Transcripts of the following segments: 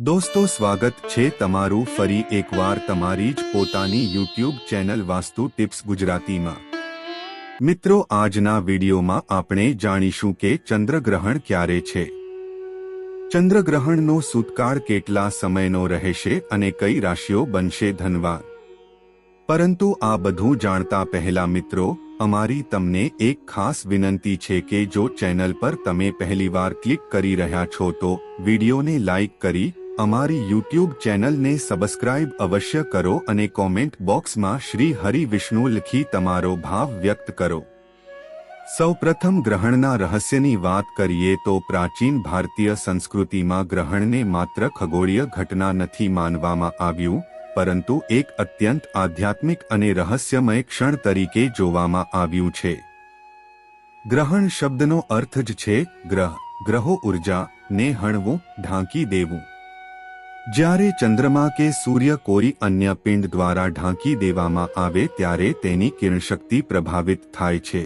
દોસ્તો, સ્વાગત છે તમારું ફરી એકવાર તમારી જ પોતાની યુટ્યુબ ચેનલ વાસ્તુ ટિપ્સ ગુજરાતીમાં. મિત્રો, આજના વિડીયોમાં આપણે જાણીશું કે ચંદ્રગ્રહણ ક્યારે છે. ચંદ્રગ્રહણનો સૂતકાળ કેટલા સમયનો રહેશે અને કઈ રાશિઓ બનશે ધનવાન? પરંતુ આ બધું જાણતા પહેલા મિત્રો, અમારી તમને એક ખાસ વિનંતી છે કે જો ચેનલ પર તમે પહેલીવાર ક્લિક કરી રહ્યા છો તો વિડીયોને લાઇક કરી અમારી યુટ્યુબ ચેનલને સબસ્ક્રાઇબ અવશ્ય કરો અને કોમેન્ટ બોક્સમાં શ્રી હરિ વિષ્ણુ લખી તમારો ભાવ વ્યક્ત કરો. સૌપ્રથમ ગ્રહણના રહસ્યની વાત કરીએ તો પ્રાચીન ભારતીય સંસ્કૃતિમાં ગ્રહણને માત્ર ખગોળીય ઘટના નથી માનવામાં આવ્યું, પરંતુ એક અત્યંત આધ્યાત્મિક અને રહસ્યમય ક્ષણ તરીકે જોવામાં આવ્યું છે. ગ્રહણ શબ્દનો અર્થ જ છે ગ્રહ, ગ્રહો ઊર્જા, ને હણવું, ઢાંકી દેવું. જ્યારે ચંદ્રમા કે સૂર્ય કોઈ અન્ય પિંડ દ્વારા ઢાંકી દેવામાં આવે ત્યારે તેની કિરણશક્તિ પ્રભાવિત થાય છે.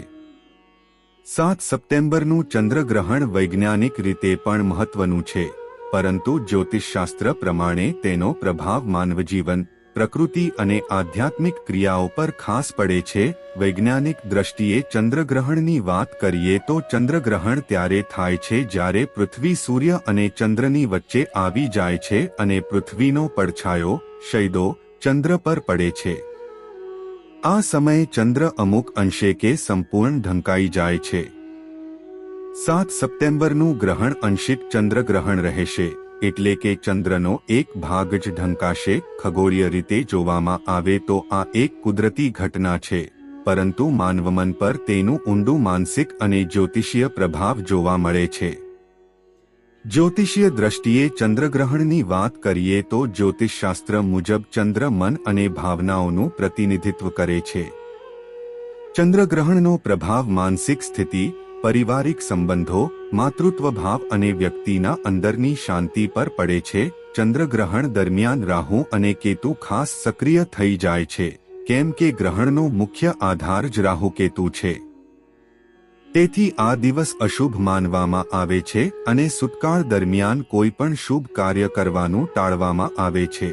સાત સપ્ટેમ્બરનું ચંદ્રગ્રહણ વૈજ્ઞાનિક રીતે પણ મહત્વનું છે, પરંતુ જ્યોતિષશાસ્ત્ર પ્રમાણે તેનો પ્રભાવ માનવજીવન પ્રકૃતિ અને આધ્યાત્મિક ક્રિયાઓ પર ખાસ પડે છે, વૈજ્ઞાનિક દ્રષ્ટિએ ચંદ્રગ્રહણની વાત કરીએ તો ચંદ્રગ્રહણ ત્યારે થાય છે જ્યારે પૃથ્વી સૂર્ય અને ચંદ્રની વચ્ચે આવી જાય છે અને પૃથ્વીનો પડછાયો શૈદો ચંદ્ર પર પડે છે. આ સમયે ચંદ્ર અમુક અંશે કે સંપૂર્ણ ઢંકાઈ જાય છે. સાત સપ્ટેમ્બરનું ગ્રહણ અંશિક ચંદ્રગ્રહણ રહેશે. એટલે કે ચંદ્રનો એક ભાગ જ ઢંકાશે, ખગોળીય રીતે જોવામાં આવે તો આ એક કુદરતી ઘટના છે. પરંતુ માનવમન પર તેનું ઊંડું માનસિક અને જ્યોતિષીય પ્રભાવ જોવા મળે છે. જ્યોતિષીય દ્રષ્ટિએ ચંદ્રગ્રહણની વાત કરીએ તો જ્યોતિષશાસ્ત્ર મુજબ ચંદ્ર મન અને ભાવનાઓનું પ્રતિનિધિત્વ કરે છે. ચંદ્રગ્રહણનો પ્રભાવ માનસિક સ્થિતિ પારિવારિક સંબંધો માતૃત્વ ભાવ અને વ્યક્તિના અંદરની શાંતિ પર પડે છે. ચંદ્રગ્રહણ દરમિયાન રાહુ અને કેતુ ખાસ સક્રિય થઈ જાય છે. કેમ કે ગ્રહણનો મુખ્ય આધાર જ રાહુ કેતુ છે. તેથી આ દિવસ અશુભ માનવામાં આવે છે અને સુતકાળ દરમિયાન કોઈ પણ શુભ કાર્ય કરવાનું ટાળવામાં આવે છે.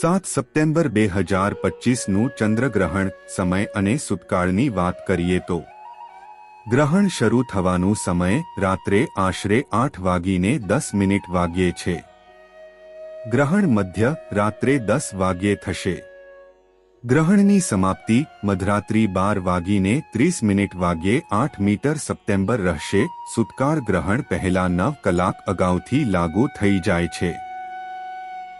સાત સપ્ટેમ્બર બે હજાર પચીસનું ચંદ્રગ્રહણ સમય અને સુતકાળની વાત કરીએ તો ગ્રહણ શરૂ થવાનું સમય રાત્રે આશરે આઠ વાગીને દસ મિનિટ વાગ્યે છે. ગ્રહણ મધ્ય રાત્રે દસ વાગ્યે થશે. ગ્રહણની સમાપ્તિ મધરાત્રી બાર વાગીને ત્રીસ મિનિટ વાગ્યે આઠ મીટર સપ્ટેમ્બર રહેશે. સુતકાર ગ્રહણ પહેલા નવ કલાક અગાઉથી લાગુ થઈ જાય છે.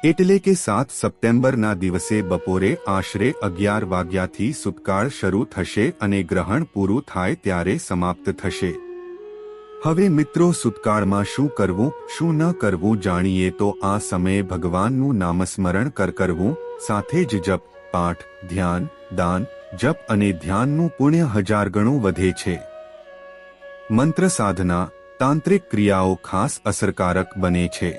એટલે કે સાત સપ્ટેમ્બરના દિવસે બપોરે આશરે અગિયાર વાગ્યાથી સુતકાળ શરૂ થશે અને ગ્રહણ પૂરું થાય ત્યારે સમાપ્ત થશે. હવે મિત્રો સુતકાળમાં શું કરવું, શું ન કરવું જાણીએ તો આ સમયે ભગવાનનું નામસ્મરણ કર કરવું, સાથે જ જપ, પાઠ, ધ્યાન, દાન, જપ અને ધ્યાનનું પુણ્ય હજાર ગણું વધે છે. મંત્ર સાધના, તાંત્રિક ક્રિયાઓ ખાસ અસરકારક બને છે.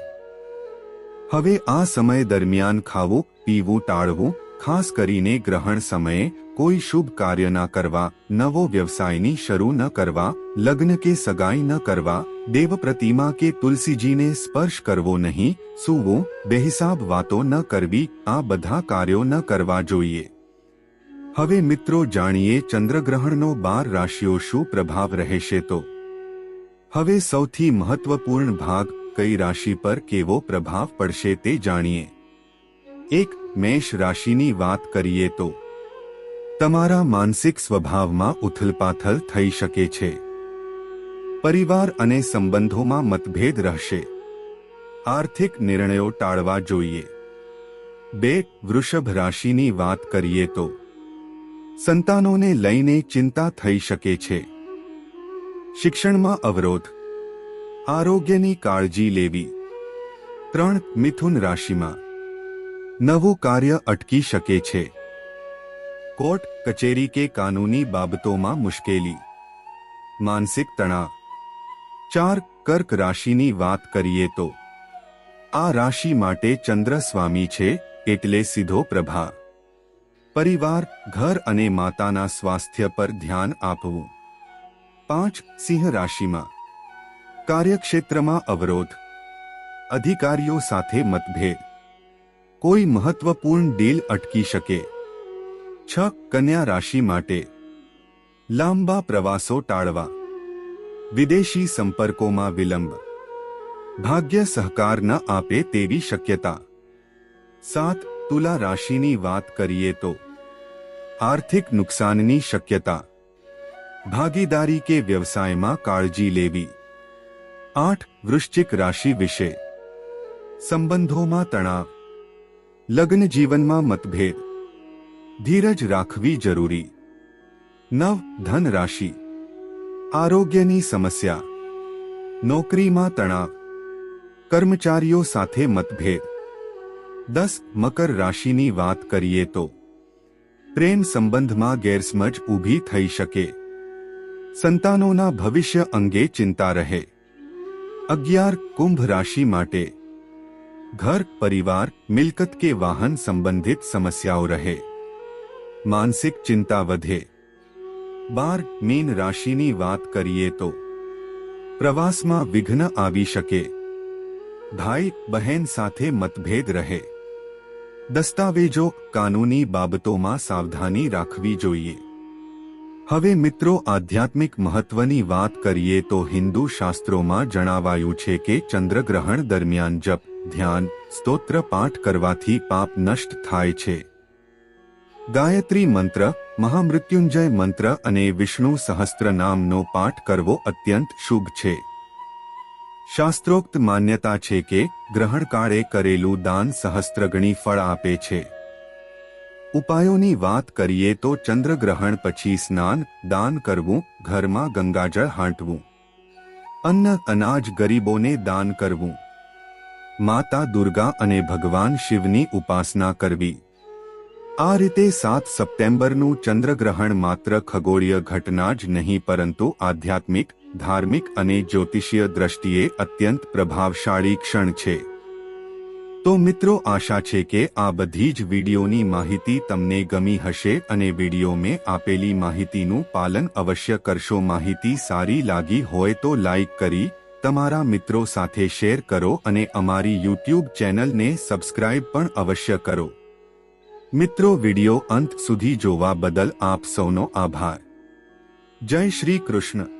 હવે આ સમય દરમિયાન ખાવું, પીવું, ટાળવું, ખાસ કરીને ગ્રહણ સમયે કોઈ શુભ કાર્ય ન કરવા, નવો વ્યવસાયની શરૂ ન કરવા, લગ્ન કે સગાઈ ન કરવા, દેવ પ્રતિમા કે તુલસીજીને સ્પર્શ કરવો નહીં, સૂવું, બેહિસાબ વાતો ન કરવી, આ બધા કાર્યો ન કરવા જોઈએ. હવે મિત્રો જાણીએ ચંદ્રગ્રહણનો બાર રાશિઓ શું પ્રભાવ રહેશે તો? હવે સૌથી મહત્વપૂર્ણ ભાગ કઈ રાશિ પર કેવો પ્રભાવ પડશે તે જાણીએ. એક, મેષ રાશિની વાત કરીએ તો તમારા માનસિક સ્વભાવમાં ઉથલપાથલ થઈ શકે છે. પરિવાર અને સંબંધોમાં મતભેદ રહેશે. આર્થિક નિર્ણયો ટાળવા જોઈએ. બે, વૃષભ રાશિની વાત કરીએ તો સંતાનોને લઈને ચિંતા થઈ શકે છે. શિક્ષણમાં અવરોધ આરોગ્યની કાળજી લેવી. ત્રણ મિથુન રાશિમાં. નવું કાર્ય અટકી શકે છે. કોર્ટ, કચેરી કે કાનૂની બાબતોમાં મુશ્કેલી. માનસિક તણાવ. ચાર કર્ક રાશિની વાત કરીએ તો. આ રાશિ માટે ચંદ્ર સ્વામી છે એટલે સીધો પ્રભા. પરિવાર, ઘર અને માતાના સ્વાસ્થ્ય પર ધ્યાન આપવું. પાંચ સિંહ રાશિમાં. કાર્યક્ષેત્રમાં અવરોધ. અધિકારીઓ સાથે મતભેદ. કોઈ મહત્વપૂર્ણ ડીલ અટકી શકે. છ કન્યા રાશિ માટે. લાંબા પ્રવાસો ટાળવા. વિદેશી સંપર્કોમાં વિલંબ. ભાગ્ય સહકાર ન આપે તેવી શક્યતા. સાત તુલા રાશિની વાત કરીએ તો. આર્થિક નુકસાનની શક્યતા. ભાગીદારી કે વ્યવસાયમાં કાળજી લેવી. આઠ વૃશ્ચિક રાશિ વિશે. સંબંધોમાં તણાવ. લગ્ન જીવનમાં મતભેદ. ધીરજ રાખવી જરૂરી. નવ ધન રાશિ. આરોગ્યની સમસ્યા. નોકરીમાં તણાવ. કર્મચારીઓ સાથે મતભેદ. દસ મકર રાશિની વાત કરીએ તો. પ્રેમ સંબંધમાં ગેરસમજ ઊભી થઈ શકે. સંતાનોના ભવિષ્ય અંગે ચિંતા રહે. અગિયાર કુંભ રાશિ માટે ઘર, પરિવાર, મિલકત કે વાહન સંબંધિત સમસ્યાઓ રહે. માનસિક ચિંતા વધે. બાર, મીન રાશિની વાત કરીએ તો પ્રવાસમાં વિઘ્ન આવી શકે. ભાઈ, બહેન સાથે મતભેદ રહે. દસ્તાવેજો કાનૂની બાબતોમાં સાવધાની રાખવી જોઈએ. હવે મિત્રો, આધ્યાત્મિક મહત્વની વાત કરીએ તો હિન્દુ શાસ્ત્રોમાં જણાવાયું છે કે ચંદ્રગ્રહણ દરમિયાન જપ, ધ્યાન, સ્તોત્ર, પાઠ કરવાથી પાપ નષ્ટ થાય છે. ગાયત્રી મંત્ર, મહામૃત્યુંજય મંત્ર અને વિષ્ણુ સહસ્ત્ર નામનો પાઠ કરવો અત્યંત શુભ છે. શાસ્ત્રોક્ત માન્યતા છે કે ગ્રહણકાળે કરેલું દાન સહસ્ત્રગણી ફળ આપે છે. ઉપાયોની વાત કરીએ તો ચંદ્રગ્રહણ પછી સ્નાન, દાન કરવું, ઘરમાં ગંગાજળ હાંટવું. અન્ન, અનાજ ગરીબોને દાન કરવું. માતા દુર્ગા અને ભગવાન શિવની ઉપાસના કરવી. આ રીતે સાત સપ્ટેમ્બરનું ચંદ્રગ્રહણ માત્ર ખગોળીય ઘટના જ નહીં, પરંતુ આધ્યાત્મિક, ધાર્મિક અને જ્યોતિષીય દ્રષ્ટિએ અત્યંત પ્રભાવશાળી ક્ષણ છે. તો મિત્રો, આશા છે કે આ બધી જ વિડીયોની માહિતી તમને ગમી હશે અને વીડિયો મેં આપેલી માહિતીનું પાલન અવશ્ય કરશો. માહિતી સારી લાગી હોય તો લાઇક કરી, તમારા મિત્રો સાથે શેર કરો અને અમારી યુટ્યુબ ચેનલને સબસ્ક્રાઇબ પણ અવશ્ય કરો. મિત્રો, વિડિયો અંત સુધી જોવા બદલ આપ સૌનો આભાર. જય શ્રી કૃષ્ણ.